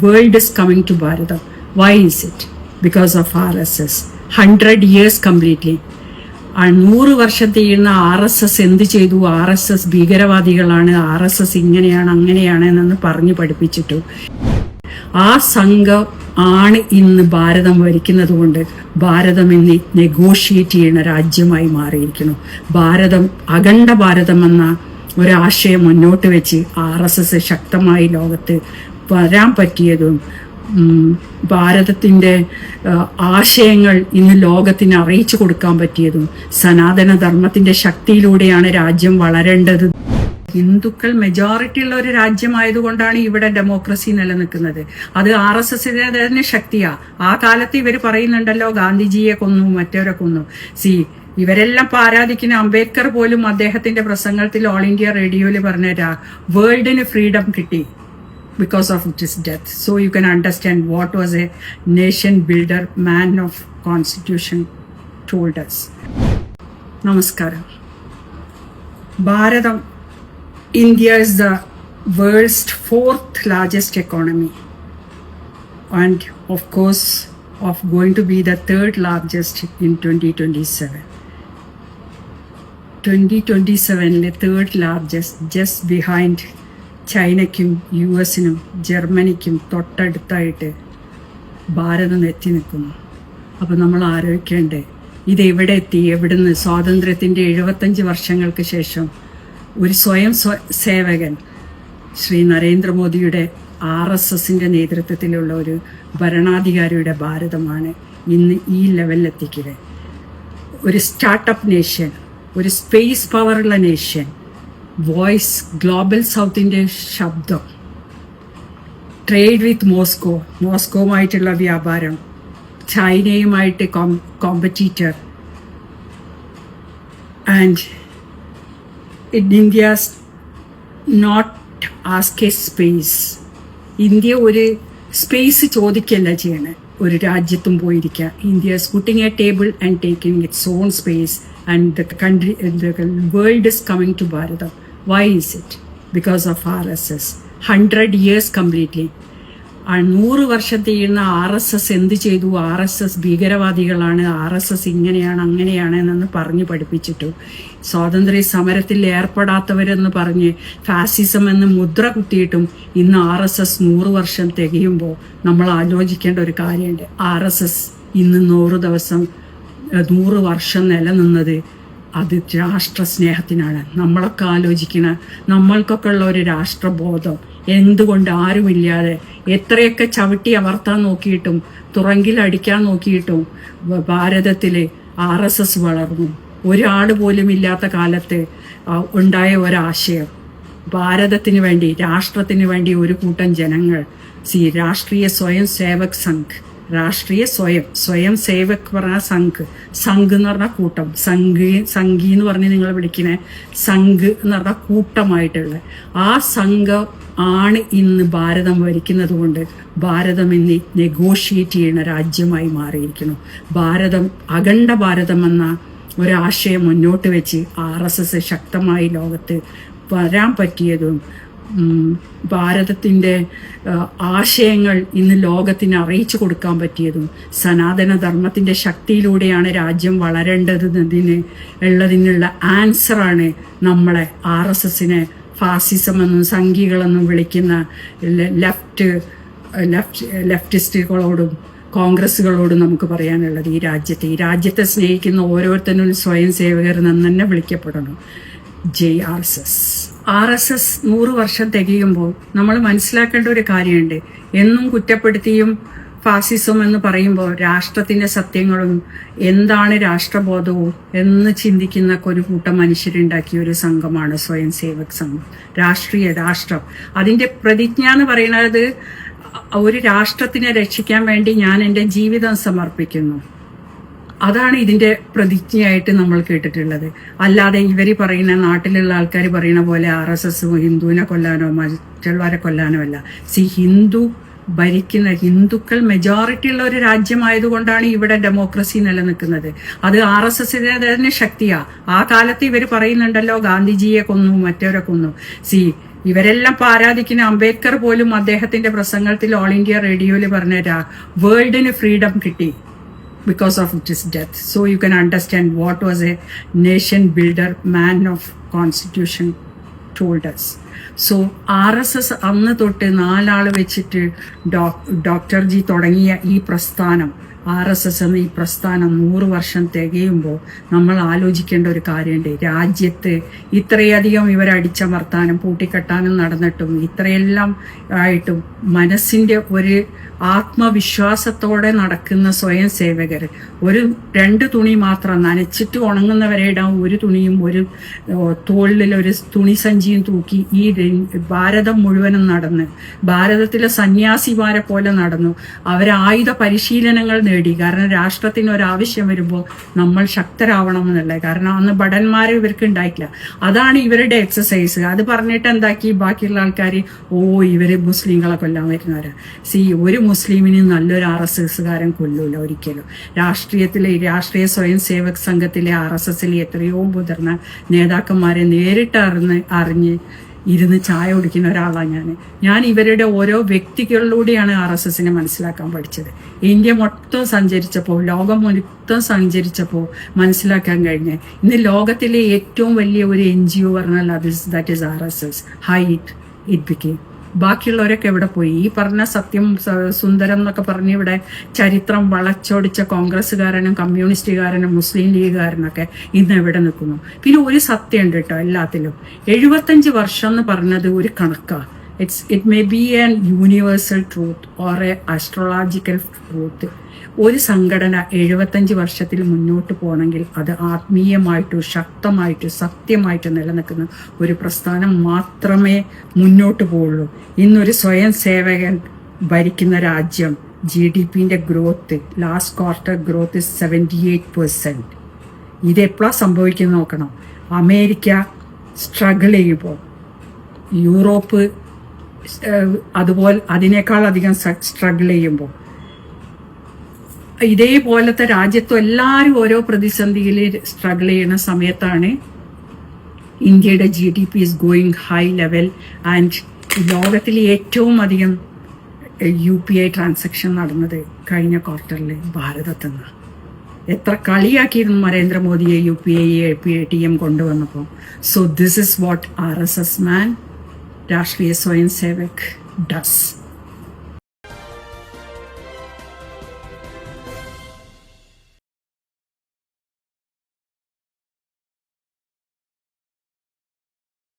world is coming to Bharata. Why is it? Because of RSS. 100 years completely. ആ നൂറ് വർഷം ചെയ്യുന്ന R S S എന്ത് ചെയ്തു ആർ എസ് എസ് ഭീകരവാദികളാണ് ആർ എസ് എസ് ഇങ്ങനെയാണ് അങ്ങനെയാണ് എന്നൊന്ന് പറഞ്ഞു പഠിപ്പിച്ചിട്ടു ആ സംഘം ആണ് ഇന്ന് ഭാരതം ഭരിക്കുന്നത് കൊണ്ട് ഭാരതം ഇന്ന് നെഗോഷിയേറ്റ് ചെയ്യുന്ന രാജ്യമായി മാറിയിരിക്കുന്നു ഭാരതം അഖണ്ഡ ഭാരതം എന്ന ഒരാശയം മുന്നോട്ട് വെച്ച് ആർ എസ് എസ് ശക്തമായി ലോകത്ത് വരാൻ പറ്റിയതും ഭാരതത്തിന്റെ ആശയങ്ങൾ ഇന്ന് ലോകത്തിന് അറിയിച്ചു കൊടുക്കാൻ പറ്റിയതും സനാതന ധർമ്മത്തിന്റെ ശക്തിയിലൂടെയാണ് രാജ്യം വളരേണ്ടത്. ഹിന്ദുക്കൾ മെജോറിറ്റി ഉള്ള ഒരു രാജ്യമായതുകൊണ്ടാണ് ഇവിടെ ഡെമോക്രസി നിലനിൽക്കുന്നത്. അത് ആർ എസ് എസിന്റെ തന്നെ ശക്തിയാ. ആ കാലത്ത് ഇവർ പറയുന്നുണ്ടല്ലോ ഗാന്ധിജിയെ കൊന്നു മറ്റവരെ കൊന്നു. സി ഇവരെല്ലാം ആരാധിക്കുന്ന അംബേദ്കർ പോലും അദ്ദേഹത്തിന്റെ പ്രസംഗത്തിൽ ഓൾ ഇന്ത്യ റേഡിയോയിൽ പറഞ്ഞ വേൾഡിന് ഫ്രീഡം കിട്ടി. because of his death. So you can understand what was a nation builder, man of constitution told us. Namaskaram. Bharatam, India is the world's fourth largest economy and of course of going to be the third largest in 2027. 2027 the third largest just behind ചൈനയ്ക്കും U എസിനും ജർമ്മനിക്കും തൊട്ടടുത്തായിട്ട് ഭാരതം എത്തി നിൽക്കുന്നു. അപ്പോൾ നമ്മൾ ആലോചിക്കേണ്ടേ ഇത് എവിടെ എത്തി? എവിടുന്ന്? സ്വാതന്ത്ര്യത്തിന്റെ എഴുപത്തഞ്ച് വർഷങ്ങൾക്ക് ശേഷം ഒരു സ്വയം സ്വ- സേവകൻ ശ്രീ നരേന്ദ്രമോദിയുടെ ആർ എസ് എസിന്റെ നേതൃത്വത്തിലുള്ള ഒരു ഭരണാധികാരിയുടെ ഭാരതമാണ് ഇന്ന് ഈ ലെവലിലെത്തിക്കുന്നത് ഒരു സ്റ്റാർട്ടപ്പ് നേഷൻ ഒരു സ്പേസ് പവറുള്ള നേഷൻ വോയിസ് ഗ്ലോബൽ സൗത്തിന്റെ ശബ്ദം. ട്രേഡ് വിത്ത് മോസ്കോ മോസ്കോവുമായിട്ടുള്ള വ്യാപാരം ചൈനയുമായിട്ട് com competitor and in India's not ask a space India ഒരു സ്പേസ് ചോദിക്കല്ല ചെയ്യണേ. ഒരു രാജ്യത്തും പോയിരിക്കുക India scooting a table and taking its own space and the country, the coming to Bharatam why is it because of R S hundred years completely ആ നൂറ് വർഷം ചെയ്യുന്ന ആർ എസ് എസ് എന്ത് ചെയ്തു? ആർ എസ് എസ് ഭീകരവാദികളാണ്. R S S ഇങ്ങനെയാണ് അങ്ങനെയാണ് എന്നൊന്ന് പറഞ്ഞ് പഠിപ്പിച്ചിട്ടു. സ്വാതന്ത്ര്യ സമരത്തിൽ ഏർപ്പെടാത്തവരെന്ന് പറഞ്ഞ് ഫാസിസം എന്ന് മുദ്ര കുത്തിയിട്ടും ഇന്ന് ആർ എസ് എസ് നൂറ് വർഷം തികയുമ്പോൾ നമ്മൾ ആലോചിക്കേണ്ട ഒരു കാര്യമുണ്ട്. ആർ എസ് എസ് ഇന്ന് നൂറ് ദിവസം നൂറ് വർഷം നിലനിന്നത് അത് രാഷ്ട്ര സ്നേഹത്തിനാണ് നമ്മളൊക്കെ ആലോചിക്കണ നമ്മൾക്കൊക്കെ ഉള്ള ഒരു രാഷ്ട്രബോധം എന്തുകൊണ്ട് ആരുമില്ലാതെ എത്രയൊക്കെ ചവിട്ടി അമർത്താൻ നോക്കിയിട്ടും തുറങ്കിൽ അടിക്കാൻ നോക്കിയിട്ടും ഭാരതത്തിൽ ആർ എസ് എസ് വളർന്നു. ഒരാൾ പോലും ഇല്ലാത്ത കാലത്ത് ഉണ്ടായ ഒരാശയം. ഭാരതത്തിന് വേണ്ടി രാഷ്ട്രത്തിന് വേണ്ടി ഒരു കൂട്ടം ജനങ്ങൾ സി രാഷ്ട്രീയ സ്വയം സേവക് സംഘ് രാഷ്ട്രീയ സ്വയം സ്വയം സേവക് പറഞ്ഞ സംഘ്. സംഘ് എന്ന് പറഞ്ഞ കൂട്ടം. സംഘി സംഘി എന്ന് പറഞ്ഞ് നിങ്ങൾ വിളിക്കുന്ന സംഘ് എന്ന് പറഞ്ഞ കൂട്ടമായിട്ടുള്ള. ആ സംഘം ആണ് ഇന്ന് ഭാരതം ഭരിക്കുന്നത് കൊണ്ട് ഭാരതം ഇന്ന് നെഗോഷിയേറ്റ് ചെയ്യുന്ന രാജ്യമായി മാറിയിരിക്കുന്നു. ഭാരതം അഖണ്ഡ ഭാരതം എന്ന ഒരാശയം മുന്നോട്ട് വെച്ച് ആർ എസ് എസ് ശക്തമായി ലോകത്ത് വരാൻ പറ്റിയതും ഭാരതത്തിന്റെ ആശയങ്ങൾ ഇന്ന് ലോകത്തിന് അറിയിച്ചു കൊടുക്കാൻ പറ്റിയതും സനാതന ധർമ്മത്തിന്റെ ശക്തിയിലൂടെയാണ് രാജ്യം വളരേണ്ടതെന്നതിന് ഉള്ളതിനുള്ള ആൻസറാണ് നമ്മളെ ആർ എസ് എസിനെ ഫാസിസം എന്നും സംഘികളെന്നും വിളിക്കുന്ന ലെഫ്റ്റ് ലെഫ്റ്റ് ലെഫ്റ്റിസ്റ്റുകളോടും കോൺഗ്രസ്സുകളോടും നമുക്ക് പറയാനുള്ളത് ഈ രാജ്യത്തെ. ഈ രാജ്യത്തെ സ്നേഹിക്കുന്ന ഓരോരുത്തരും സ്വയം സേവകർ എന്ന് തന്നെ വിളിക്കപ്പെടണം J R S S. R S S നൂറ് വർഷം തികയുമ്പോൾ നമ്മൾ മനസ്സിലാക്കേണ്ട ഒരു കാര്യമുണ്ട്. എന്നും കുറ്റപ്പെടുത്തിയും ഫാസിസം എന്ന് പറയുമ്പോൾ രാഷ്ട്രത്തിന്റെ സത്യങ്ങളും എന്താണ് രാഷ്ട്രബോധവും എന്ന് ചിന്തിക്കുന്ന ഒരു കൂട്ടം മനുഷ്യരുണ്ടാക്കിയ ഒരു സംഘമാണ് സ്വയം സേവക് സംഘം. രാഷ്ട്രീയ രാഷ്ട്രം. അതിന്റെ പ്രതിജ്ഞ എന്ന് പറയുന്നത് ഒരു രാഷ്ട്രത്തിനെ രക്ഷിക്കാൻ വേണ്ടി ഞാൻ എന്റെ ജീവിതം സമർപ്പിക്കുന്നു. അതാണ് ഇതിന്റെ പ്രതിജ്ഞയായിട്ട് നമ്മൾ കേട്ടിട്ടുള്ളത്. അല്ലാതെ ഇവർ പറയുന്ന നാട്ടിലുള്ള ആൾക്കാർ പറയുന്ന പോലെ ആർ എസ് എസ് ഹിന്ദുവിനെ കൊല്ലാനോ മറ്റുള്ളവരെ കൊല്ലാനോ അല്ല. സി ഹിന്ദു ഭരിക്കുന്ന ഹിന്ദുക്കൾ മെജോറിറ്റി ഉള്ള ഒരു രാജ്യമായതുകൊണ്ടാണ് ഇവിടെ ഡെമോക്രസി നിലനിൽക്കുന്നത്. അത് ആർ എസ് എസിന്റെ തന്നെ ശക്തിയാ. ആ കാലത്ത് ഇവർ പറയുന്നുണ്ടല്ലോ ഗാന്ധിജിയെ കൊന്നു മറ്റവരെ കൊന്നു. സി ഇവരെല്ലാം ആരാധിക്കുന്ന അംബേദ്കർ പോലും അദ്ദേഹത്തിന്റെ പ്രസംഗത്തിൽ ഓൾ ഇന്ത്യ റേഡിയോയിൽ പറഞ്ഞ വേൾഡിന് ഫ്രീഡം കിട്ടി. Because of his death. So you can understand what was a nation builder, man of constitution told us. So R S S അന്ന് തൊട്ട് നാലാൾ വെച്ചിട്ട് ഡോക്ടർ ജി തുടങ്ങിയ ഈ പ്രസ്ഥാനം ആർ എസ് എസ് എന്ന ഈ പ്രസ്ഥാനം നൂറ് വർഷം തികയുമ്പോൾ നമ്മൾ ആലോചിക്കേണ്ട ഒരു കാര്യമുണ്ട് രാജ്യത്ത് ഇത്രയധികം ഇവരടിച്ചമർത്താനും പൂട്ടിക്കെട്ടാനും നടന്നിട്ടും ഇത്രയെല്ലാം ആയിട്ടും മനസ്സിന്റെ ഒരു ആത്മവിശ്വാസത്തോടെ നടക്കുന്ന സ്വയം സേവകർ. ഒരു രണ്ട് തുണി മാത്രം നനച്ചിട്ട് ഉണങ്ങുന്നവരെ ഇടാം. ഒരു തുണിയും ഒരു തോളിൽ ഒരു തുണി സഞ്ചിയും തൂക്കി ഈ ഭാരതം മുഴുവനും നടന്ന് ഭാരതത്തിലെ സന്യാസിമാരെ പോലെ നടന്നു. അവരായുധ പരിശീലനങ്ങൾ നേടി. കാരണം രാഷ്ട്രത്തിന് ഒരാവശ്യം വരുമ്പോൾ നമ്മൾ ശക്തരാവണം എന്നുള്ളത് കാരണം അന്ന് ഭടന്മാർ ഇവർക്ക് ഉണ്ടായിട്ടില്ല. അതാണ് ഇവരുടെ എക്സസൈസ് അത് പറഞ്ഞിട്ട് എന്താക്കി? ബാക്കിയുള്ള ആൾക്കാർ ഓ ഇവർ മുസ്ലിങ്ങളെ കൊല്ലാൻ വരുന്നവരാ. സി ഒരു മുസ്ലിമിന് നല്ലൊരു ആർ എസ് എസ്സുകാരൻ കൊല്ലൂല ഒരിക്കലും. രാഷ്ട്രീയത്തിലെ രാഷ്ട്രീയ സ്വയം സേവക് സംഘത്തിലെ ആർ എസ് എസിലെ എത്രയോ മുതിർന്ന നേതാക്കന്മാരെ നേരിട്ട് അറിഞ്ഞ് അറിഞ്ഞ് ഇരുന്ന് ചായ കുടിക്കുന്ന ഒരാളാണ് ഞാൻ ഞാൻ ഇവരുടെ ഓരോ വ്യക്തികളിലൂടെയാണ് ആർ എസ് എസിനെ മനസ്സിലാക്കാൻ പഠിച്ചത്. ഇന്ത്യ മൊത്തം സഞ്ചരിച്ചപ്പോൾ ലോകം മൊത്തം സഞ്ചരിച്ചപ്പോൾ മനസ്സിലാക്കാൻ കഴിഞ്ഞ് ഇന്ന് ലോകത്തിലെ ഏറ്റവും വലിയ ഒരു എൻ ജി ഒ പറഞ്ഞാൽ അത് that is R S S. Height it became ബാക്കിയുള്ളവരൊക്കെ എവിടെ പോയി? ഈ പറഞ്ഞ സത്യം സുന്ദരം എന്നൊക്കെ പറഞ്ഞ് ഇവിടെ ചരിത്രം വളച്ചൊടിച്ച കോൺഗ്രസ്സുകാരനും കമ്മ്യൂണിസ്റ്റുകാരനും മുസ്ലിം ലീഗുകാരനൊക്കെ ഇന്ന് എവിടെ നിൽക്കുന്നു? പിന്നെ ഒരു സത്യം ഉണ്ട് കേട്ടോ എല്ലാത്തിലും. എഴുപത്തഞ്ച് വർഷം എന്ന് പറഞ്ഞത് ഒരു കണക്കാ. It's it may be an universal truth or a astrological truth ഒരു സംഘടന എഴുപത്തഞ്ച് വർഷത്തിൽ മുന്നോട്ട് പോകണമെങ്കിൽ അത് ആത്മീയമായിട്ടും ശക്തമായിട്ടും സത്യമായിട്ടും നിലനിൽക്കുന്ന ഒരു പ്രസ്ഥാനം മാത്രമേ മുന്നോട്ട് പോവുള്ളൂ. ഇന്നൊരു സ്വയം സേവകൻ ഭരിക്കുന്ന രാജ്യം ജി ഡി പിന്റെ growth last quarter growth seventy eight percent ഇത് സംഭവിക്കുന്നത് നോക്കണം. അമേരിക്ക സ്ട്രഗിൾ ചെയ്യുമ്പോൾ യൂറോപ്പ് അതുപോലെ അതിനേക്കാൾ അധികം സ്ട്രഗിൾ ചെയ്യുമ്പോൾ ഇതേപോലത്തെ രാജ്യത്തും എല്ലാവരും ഓരോ പ്രതിസന്ധിയിൽ സ്ട്രഗിൾ ചെയ്യുന്ന സമയത്താണ് ഇന്ത്യയുടെ G D P is going high level and ലോകത്തിൽ ഏറ്റവും അധികം യു പി ഐ ട്രാൻസാക്ഷൻ നടന്നത് കഴിഞ്ഞ ക്വാർട്ടറിൽ ഭാരതത്തിൽ നിന്ന് എത്ര കളിയാക്കിയിരുന്നു നരേന്ദ്രമോദിയെ U P I A P T M കൊണ്ടുവന്നപ്പോൾ so this is what R S S man Rashtriya Swayam Sevak does.